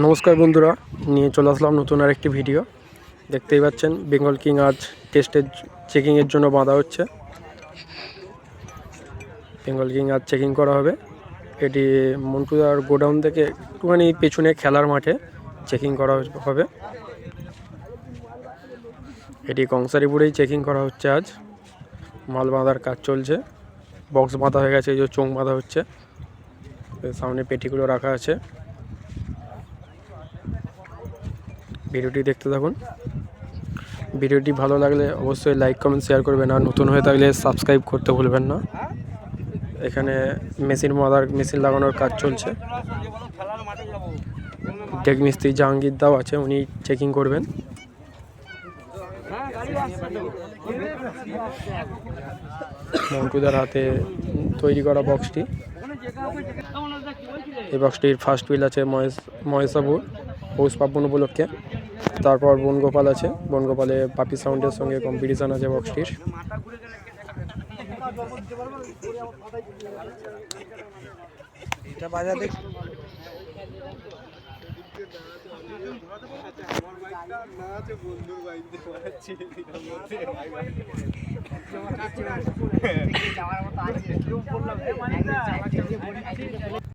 নমস্কার বন্ধুরা, নিয়ে চলে আসলাম নতুন আর একটি ভিডিও দেখতেই পাচ্ছেন বেঙ্গল কিং আজ টেস্টের চেকিংয়ের জন্য বাঁধা হচ্ছে। বেঙ্গল কিং আজ চেকিং করা হবে। এটি মন্টুদার গোডাউন থেকে একটুখানি পেছনে খেলার মাঠে চেকিং করা হবে। এটি কংসারিপুরেই চেকিং করা হচ্ছে আজ। মাল বাঁধার কাজ চলছে। বক্স বাঁধা হয়ে গেছে, এই যে চোং বাঁধা হচ্ছে। সামনে পেটিগুলো রাখা আছে। ভিডিওটি দেখতে থাকুন। ভিডিওটি ভালো লাগলে অবশ্যই লাইক, কমেন্ট, শেয়ার করবেন। আর নতুন হয়ে থাকলে সাবস্ক্রাইব করতে ভুলবেন না। এখানে মেশিন মাদার, মেশিন লাগানোর কাজ চলছে। টেক মিস্ত্রি জাহাঙ্গীর দাও আছে, উনি চেকিং করবেন। মন্টুদার হাতে তৈরি করা বক্সটি। এই বক্সটির ফার্স্ট হুইল আছে মহেশ মহেশাপুর পৌষ পার্বণ উপলক্ষে। তারপর বনগোপাল আছে। বনগোপালে পাপি সাউন্ডের সঙ্গে কম্পিটিশান আছে বক্সটির। এটা বাজাতে